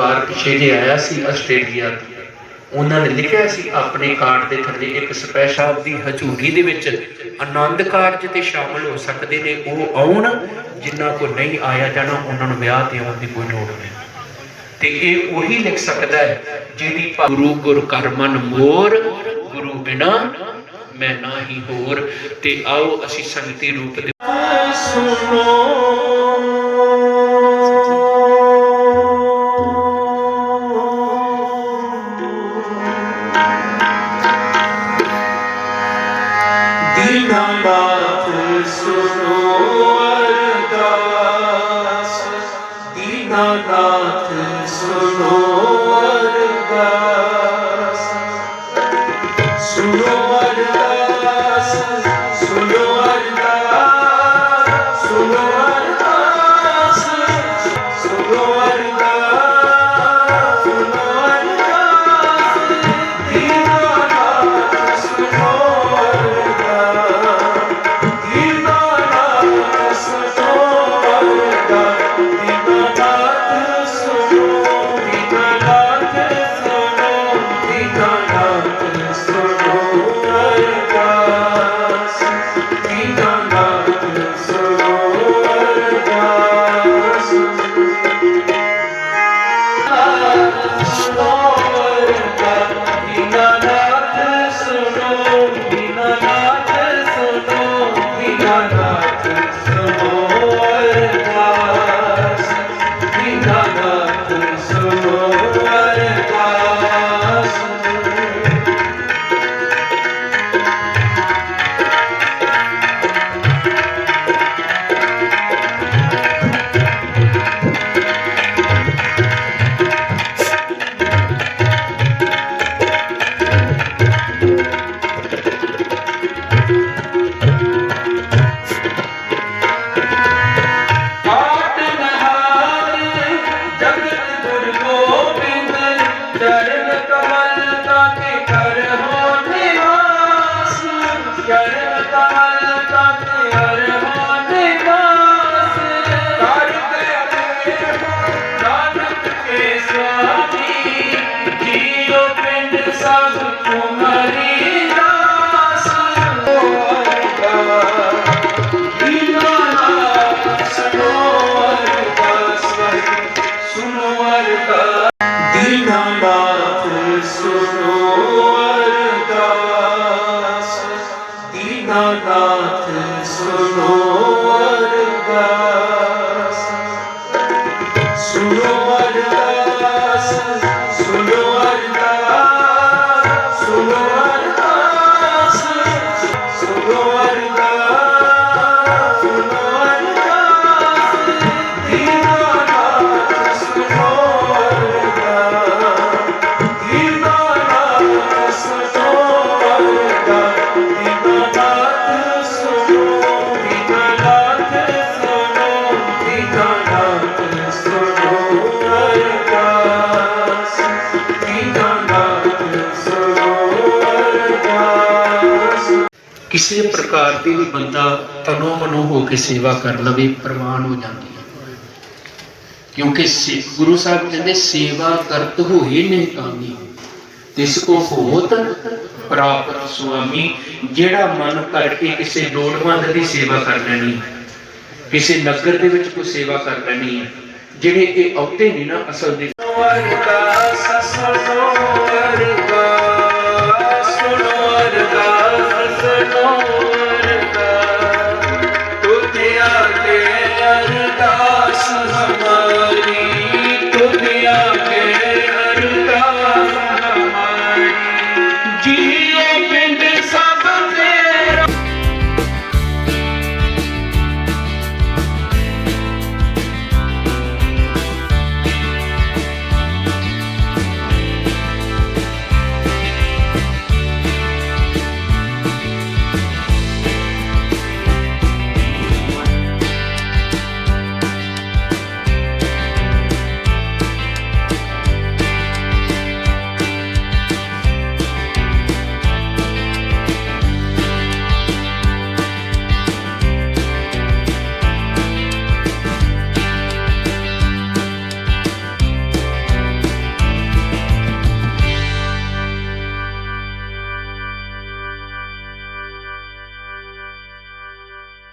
ਪਰਿਵਾਰ ਪਿਛੇ ਜੇ ਆਇਆ ਸੀ ਆਸਟ੍ਰੇਲੀਆ ਤੋਂ ਉਹਨਾਂ ਨੇ ਲਿਖਿਆ ਸੀ ਆਪਣੇ ਕਾਰਡ ਦੇ ਥੱਲੇ ਇੱਕ ਸਪੈਸ਼ਲ ਦੀ ਹਜ਼ੂਰੀ ਦੇ ਵਿੱਚ ਆਨੰਦ ਕਾਰਜ ਤੇ ਸ਼ਾਮਲ ਹੋ ਸਕਦੇ ਨੇ, ਉਹ ਆਉਣ ਜਿਨ੍ਹਾਂ ਕੋ ਨਹੀਂ ਆਇਆ ਜਾਣਾ, ਉਹਨਾਂ ਨੂੰ ਵਿਆਹ ਤੇ ਆਉਣ ਦੀ ਕੋਈ ਲੋੜ ਨਹੀਂ। ਤੇ ਇਹ ਉਹੀ ਲਿਖ ਸਕਦਾ ਹੈ, ਜਿਹਦੀ ਗੁਰੂ ਗੁਰ ਕਰ ਮੋਰ, ਗੁਰੂ ਬਿਨਾ ਮੈਂ ਨਾਹੀ ਹੋਰ। ਤੇ ਆਓ ਅਸੀਂ ਸੰਗਤੀ ਰੂਪ ਦੇ ਦੀਨਾਨਾਥ ਸੁਣੋ ਅਰਦਾਸ ਦੀਨਾਨਾਥ ਸੁਨੋ ਅਰਦਾਸ ਸੁਨੋ Krishna Nath Sunowar Gai ਕਿਸੇ ਪ੍ਰਕਾਰ ਦੀ ਵੀ ਬੰਦਾ ਤਨੋ ਮਨੋ ਹੋ ਕੇ ਸੇਵਾ ਕਰ ਲਵੇ ਪ੍ਰਵਾਨ ਹੋ ਜਾਂਦੀ ਹੈ। ਕਿਉਂਕਿ ਗੁਰੂ ਸਾਹਿਬ ਕਹਿੰਦੇ, ਸੇਵਾ ਕਰਤ ਹੋਏ ਨੇ ਕਾਮੀ। ਤਿਸ ਕੋ ਹੋਤ ਪ੍ਰਾਪਤ ਸੁਆਮੀ, ਜਿਹੜਾ ਮਨ ਕਰਕੇ ਕਿਸੇ ਲੋੜਵੰਦ ਦੀ ਸੇਵਾ ਕਰ ਲੈਣੀ ਕਿਸੇ ਨਗਰ ਦੇ ਵਿੱਚ ਕੋਈ ਸੇਵਾ ਕਰ ਲੈਣੀ ਹੈ। ਜਿਹੜੇ ਇਹ ਅਹੁਦੇ ਨਹੀਂ ਨਾ ਅਸਲ ਦੇ ਅਰਦਾਸ ਸੁਨੋ